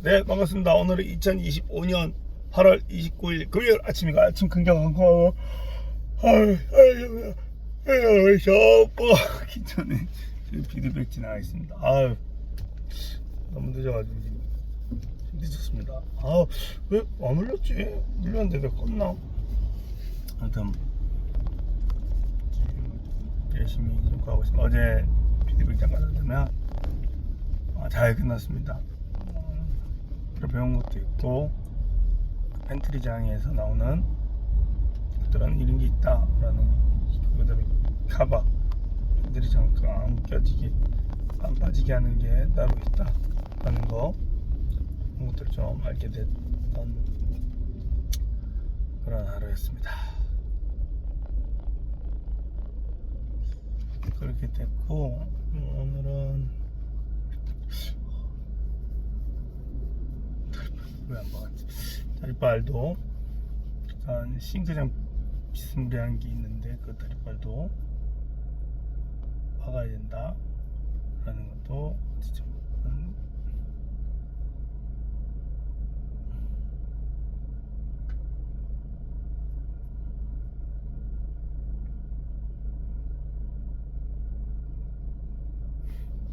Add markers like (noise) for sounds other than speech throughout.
네 반갑습니다. 오늘은 2025년 8월 29일 금요일 아침이가 아침 긍정하고 아유 셔버기 (laughs) 전에 지금 피드백 지나가 있습니다. 아유 너무 늦어가지고 지금 늦었습니다. 아왜안 올렸지? 올렸는데 왜 껐나? 지금 열심히 좀 가고 있습니다. 어제 피드백 잠깐 하면 아, 잘 끝났습니다. 배운 것도 있고 팬트리장에서 나오는 어떤 이런 게 있다라는 그다음에 가바 팬트리장 안 껴지게 안 빠지게 하는 게 따로 있다라는 거 그런 것들을 좀 알게 됐던 그런 하루였습니다. 그렇게 됐고 오늘은 왜 안 박았지? 다리빨도 약간 싱크장 비스무리한 게 있는데 그 다리빨도 박아야 된다 라는 것도 음,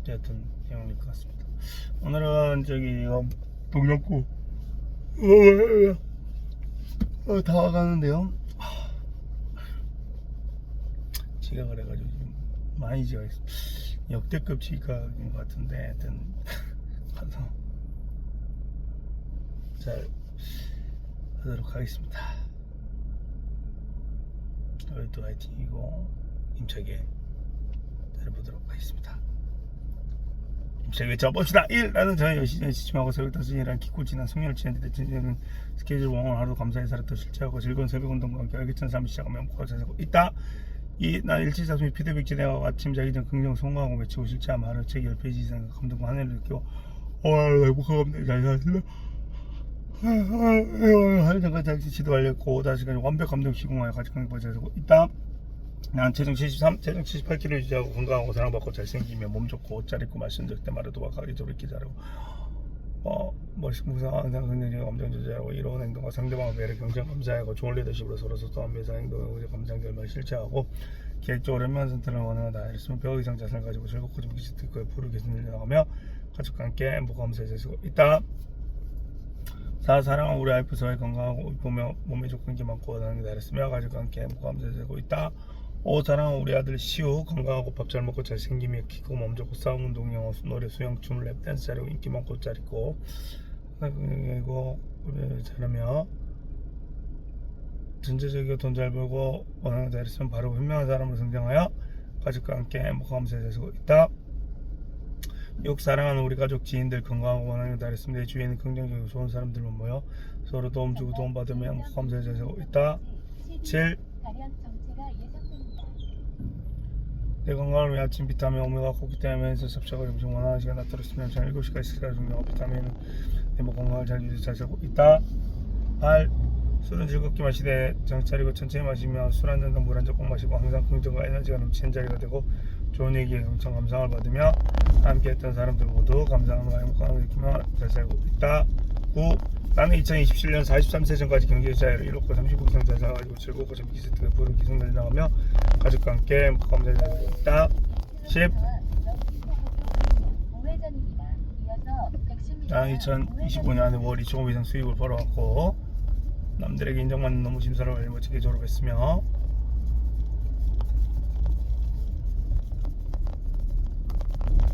어쨌든 내용일 것 같습니다. 오늘은 저기 이거 동력구 어, 다 와가는데요. 하, 지각을 해가지고 지금 많이 지각했어. 역대급 지각인 것 같은데 하여튼 가서 잘 하도록 하겠습니다. 오늘도 화이팅이고 힘차게 잘해보도록 하겠습니다. 접읍시다 1. 나는 저녁 10시에 지침하고 새벽 5시에랑 기꿀 지난 승려를 지냈는데 진짜는 스케줄 원원 하루 감사히 살았다 실제하고 즐거운 새벽 운동과 함께 알겠잖은 삶을 시작하면 목표가 자세고 있다. 이, 나 일치 작품이 피드백 진행하고 아침 자기 전 긍정 성공하고 외치고 실제하면 하루 책 10페이지 이상 감동과 하늘을 느끼고 어, 행복하갑니다. 잘 살았습니다. 하루 전까지 지도 알렸고 다시까지 완벽 감동 시공하여 같이 강력하게 잘되고 있다. 난 체중 73, 체중 78kg 유지하고 건강하고 사랑받고 잘생기며 몸 좋고 옷 잘 입고 말씀드릴 때 말해도 와가기 저렇게 잘하고 어, 멋있고 무상 항상 긍정적인 감정 조절하고 이로운 행동과 상대방의 배를 경쟁 감사하고 좋은 리더십으로 서로 소통한 매사 이제 감정 결말 실체하고 계획적으로 연면 선택을 원하다 했으면 벽 이상 자산을 가지고 즐겁고 좀 기시 듣고 프로 개선을 나가며 가족과 함께 행복 감사해 주시고 있다. 사 사랑하는 우리 와이프 서해 건강하고 보며 몸에 좋은 게 많고 나는 게 잘했으며 가족과 함께 행복 감사해 주고 있다. 오 사랑하는 우리 아들 시우 건강하고 밥 잘 먹고 잘생기며 키고 몸 좋고 싸움 운동 영어 노래 수영 춤 랩 댄스 잘하고 인기 많고 잘 있고 그리고 우리 잘하며 전체적이고 돈 잘 벌고 원하는 잘 있으면 바르고 현명한 사람으로 성장하여 가족과 함께 행복하면서 잘 살고 있다. 육 사랑하는 우리 가족 지인들 건강하고 원하는 잘 있으면 내 주위에는 긍정적이고 좋은 사람들만 모여 서로 도움 주고 도움 받으며 행복하면서 잘 살고 있다. 7. 발현 정체가 예상됩니다. 내 건강을 위해 아침 비타민 오메가 때문에서 섭취하고 점심 원하는 시간 나들었으면 저녁 7시까지 식사를 중요하고 비타민은 내 몸 건강을 잘 유지 잘 살고 있다 8. 술은 즐겁게 마시되 정차리고 천천히 마시며 술 한 잔과 물한 잔 꼭 마시고 항상 긍정과 에너지가 넘치는 자리가 되고 좋은 얘기에 경청 감상을 받으며 함께 했던 사람들 모두 감사함과 행복감을 느끼며 잘 살고 있다 9. 나는 2027년 43세 전까지 경제자유를 이뤘고 35 이상 잘 살아가지고 즐겁고 재밌게 세트에 부른 기승을 나가며 가족과 함께 살고 있다 10. 우회전입니다. 이어서 110m 나는 2025년 5월 2.5 이상 수입을 벌어왔고 남들에게 인정받는 너무 심사를 멋지게 졸업했으며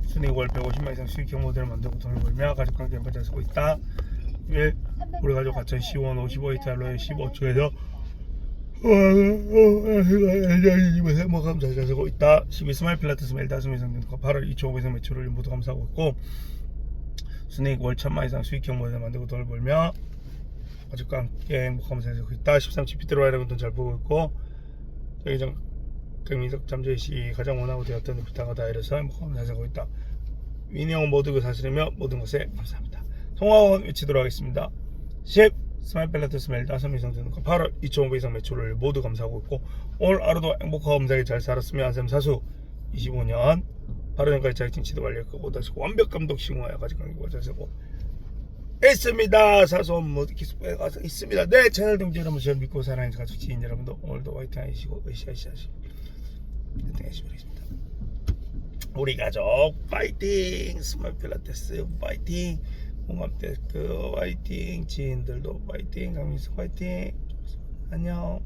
순이익 월 150만 이상 수익형 모델을 만들고 돈을 벌며 가족과 함께 살고 있다 1. 우리 가족 가천 10원 55이탈로에 15초에서 행복함 잘 살고 있다 12. 스마일 필라테스 매일 5명 이상 등과 8월 2.5 이상 매출을 모두 감사하고 있고 순이익 월 천만 이상 수익형 모델을 만들고 돈을 벌며 가족과 함께 행복하면서 살고 있다 13. GPT로 돈잘 벌고 있고 여기장 경민석 잠재희 씨 가장 원하고 되었던 부탁을 다 이뤄서 행복하면서 잘 살고 있다 위내용 모두 그 사실이며 모든 것에 감사합니다 통화원 외치도록 하겠습니다 10. 스마일 밸런트스 매일 5명 이상 거 8월 2.5배 이상 매출을 모두 감사하고 있고 오늘 하루도 행복하고 감사하게 잘 살았으며 한샘 사수 25년 8월 전까지 자격증 취득 완료했고 다시 완벽 감독 시공하여 가지 강의고 잘 살고 있습니다. 사소한 뭐 기숙부에 가서 있습니다. 네 채널 동지 여러분 저를 믿고 사랑해주신 가족 지인 여러분도 오늘도 화이팅 하시고 으쌰으쌰 하시고 화이팅 하시기 바라겠습니다. 우리 가족 파이팅 스마일 필라테스 파이팅 공감테크 파이팅 지인들도 파이팅 강민수 파이팅. 안녕